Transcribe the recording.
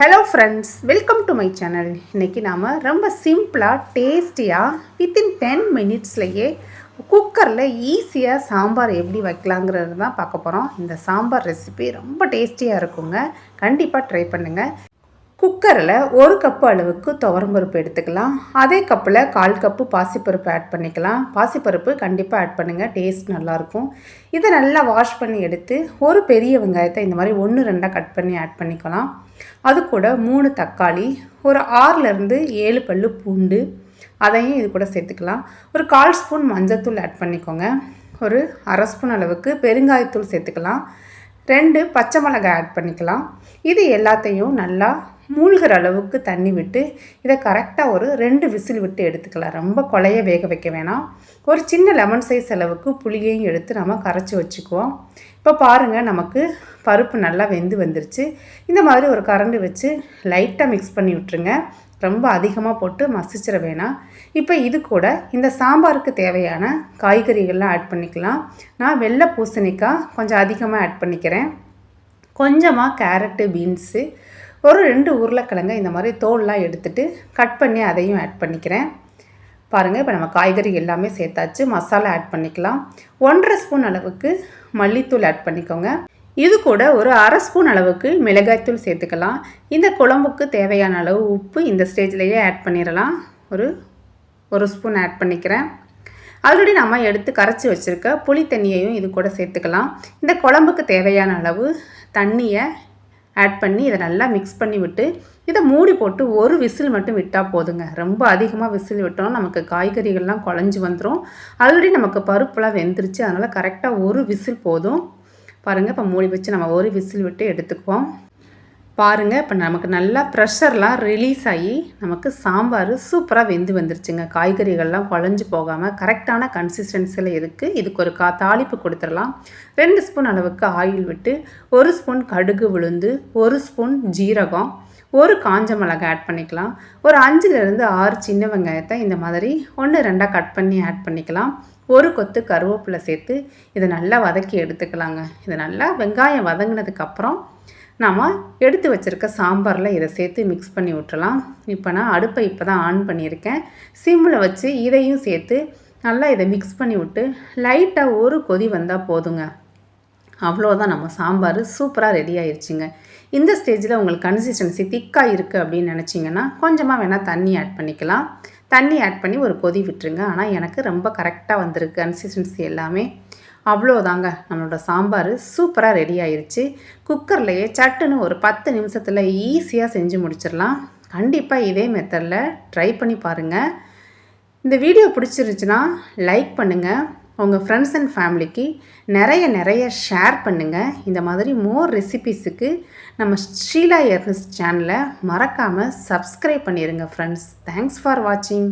Hello friends welcome to my channel இன்றைக்கி நாம் ரொம்ப சிம்பிளாக டேஸ்டியாக வித்தின் டென் மினிட்ஸ்லையே குக்கரில் ஈஸியாக சாம்பார் எப்படி வைக்கலாங்கிறது தான் பார்க்க போகிறோம் இந்த சாம்பார் ரெசிபி ரொம்ப டேஸ்டியாக இருக்குங்க. கண்டிப்பாக ட்ரை பண்ணுங்கள் குக்கரில் ஒரு கப்பு அளவுக்கு துவரம்பருப்பு எடுத்துக்கலாம். அதே கப்பில் கால் கப்பு பாசிப்பருப்பு ஆட் பண்ணிக்கலாம். பாசிப்பருப்பு கண்டிப்பாக ஆட் பண்ணுங்கள் டேஸ்ட் நல்லாயிருக்கும் இதை நல்லா வாஷ் பண்ணி எடுத்து ஒரு பெரிய வெங்காயத்தை இந்த மாதிரி ஒன்று ரெண்டாக கட் பண்ணி ஆட் பண்ணிக்கலாம். அது கூட மூணு தக்காளி ஒரு ஆறுலேருந்து ஏழு பல்லு பூண்டு அதையும் இது கூட சேர்த்துக்கலாம். ஒரு கால் ஸ்பூன் மஞ்சத்தூள் ஆட் பண்ணிக்கோங்க. ஒரு அரை ஸ்பூன் அளவுக்கு பெருங்காயத்தூள் சேர்த்துக்கலாம். ரெண்டு பச்சை மிளகாய் ஆட் பண்ணிக்கலாம். இது எல்லாத்தையும் நல்லா மூழ்கிற அளவுக்கு தண்ணி விட்டு இதை கரெக்டாக ஒரு ரெண்டு விசில் விட்டு எடுத்துக்கலாம். ரொம்ப கொலைய வேக வைக்க வேணாம். ஒரு சின்ன லெமன் சைஸ் அளவுக்கு புளியையும் எடுத்து நம்ம கரைச்சி வச்சுக்குவோம். இப்போ பாருங்கள் நமக்கு பருப்பு நல்லா வெந்து வந்துருச்சு. இந்த மாதிரி ஒரு கரண்டு வச்சு லைட்டாக மிக்ஸ் பண்ணி விட்டுருங்க. ரொம்ப அதிகமாக போட்டு மசிச்சிட வேணாம். இப்போ இது கூட இந்த சாம்பாருக்கு தேவையான காய்கறிகள்லாம் ஆட் பண்ணிக்கலாம். நான் வெள்ளை பூசணிக்காய் கொஞ்சம் அதிகமாக ஆட் பண்ணிக்கிறேன். கொஞ்சமாக கேரட்டு பீன்ஸு ஒரு ரெண்டு உருளைக்கிழங்கு இந்த மாதிரி தோல்லாம் எடுத்துகிட்டு கட் பண்ணி அதையும் ஆட் பண்ணிக்கிறேன். பாருங்கள் இப்போ நம்ம காய்கறி எல்லாமே சேர்த்தாச்சு. மசாலா ஆட் பண்ணிக்கலாம். ஒன்றரை ஸ்பூன் அளவுக்கு மல்லித்தூள் ஆட் பண்ணிக்கோங்க. இது கூட ஒரு அரை ஸ்பூன் அளவுக்கு மிளகாய்த்தூள் சேர்த்துக்கலாம். இந்த குழம்புக்கு தேவையான அளவு உப்பு இந்த ஸ்டேஜ்லேயே ஆட் பண்ணிடலாம் ஒரு ஒரு ஸ்பூன் ஆட் பண்ணிக்கிறேன். ஆல்ரெடி நம்ம எடுத்து கரைச்சி வச்சுருக்க புளி தண்ணியையும் இது கூட சேர்த்துக்கலாம். இந்த குழம்புக்கு தேவையான அளவு தண்ணியை ஆட் பண்ணி இதை நல்லா மிக்ஸ் பண்ணி விட்டு இதை மூடி போட்டு ஒரு விசில் மட்டும் விட்டால் போதுங்க. ரொம்ப அதிகமாக விசில் விட்டோம் நமக்கு காய்கறிகள்லாம் குழஞ்சி வந்துடும் ஆல்ரெடி நமக்கு பருப்புலாம் வெந்துருச்சு. அதனால் கரெக்டாக ஒரு விசில் போதும். பாருங்கள் இப்போ மூடி வச்சு நம்ம ஒரு விசில் விட்டு எடுத்துக்குவோம். பாருங்கள் இப்போ நமக்கு நல்லா ப்ரெஷர்லாம் ரிலீஸ் ஆகி நமக்கு சாம்பார் சூப்பராக வெந்து வந்துருச்சுங்க. காய்கறிகள்லாம் குழஞ்சி போகாமல் கரெக்டான கன்சிஸ்டன்சியில் இருக்குது இதுக்கு ஒரு கா தாளிப்பு கொடுத்துடலாம். ரெண்டு ஸ்பூன் அளவுக்கு ஆயில் விட்டு ஒரு ஸ்பூன் கடுகு விழுந்து ஒரு ஸ்பூன் ஜீரகம் ஒரு காஞ்ச மிளகாய் ஆட் பண்ணிக்கலாம். ஒரு அஞ்சுலேருந்து ஆறு சின்ன வெங்காயத்தை இந்த மாதிரி ஒன்று ரெண்டாக கட் பண்ணி ஆட் பண்ணிக்கலாம். ஒரு கொத்து கருவேப்பிலை சேர்த்து இதை நல்லா வதக்கி எடுத்துக்கலாங்க. இதை நல்லா வெங்காயம் வதங்கினதுக்கப்புறம் நாம் எடுத்து வச்சுருக்க சாம்பாரில் இதை சேர்த்து மிக்ஸ் பண்ணி விட்டுறலாம் இப்போ நான் அடுப்பை இப்போ தான் ஆன் பண்ணியிருக்கேன் சிம்மில் வச்சு இதையும் சேர்த்து நல்லா இதை மிக்ஸ் பண்ணி விட்டு லைட்டாக ஒரு கொதி வந்தால் போதுங்க. அவ்வளோதான் நம்ம சாம்பார் சூப்பராக ரெடி ஆயிடுச்சுங்க இந்த ஸ்டேஜில் உங்களுக்கு கன்சிஸ்டன்சி திக்காக இருக்குது அப்படின்னு நினச்சிங்கன்னா கொஞ்சமாக வேணால் தண்ணி ஆட் பண்ணிக்கலாம். தண்ணி ஆட் பண்ணி ஒரு கொதி விட்டுருங்க. ஆனால் எனக்கு ரொம்ப கரெக்டாக வந்திருக்கு கன்சிஸ்டன்சி எல்லாமே. அவ்வளோதாங்க. நம்மளோட சாம்பார் சூப்பராக ரெடி ஆயிடுச்சு குக்கர்லேயே சட்டுன்னு ஒரு பத்து நிமிஷத்தில் ஈஸியாக செஞ்சு முடிச்சிடலாம். கண்டிப்பாக இதே மெத்தடில் ட்ரை பண்ணி பாருங்கள் இந்த வீடியோ பிடிச்சிருந்துச்சுன்னா லைக் பண்ணுங்கள் உங்கள் ஃப்ரெண்ட்ஸ் அண்ட் ஃபேமிலிக்கு நிறைய நிறைய ஷேர் பண்ணுங்கள் இந்த மாதிரி மோர் ரெசிபீஸுக்கு நம்ம ஷீலா எர்னஸ் சேனலை மறக்காமல் சப்ஸ்கிரைப் பண்ணிடுங்க ஃப்ரெண்ட்ஸ் தேங்க்ஸ் ஃபார் வாட்சிங்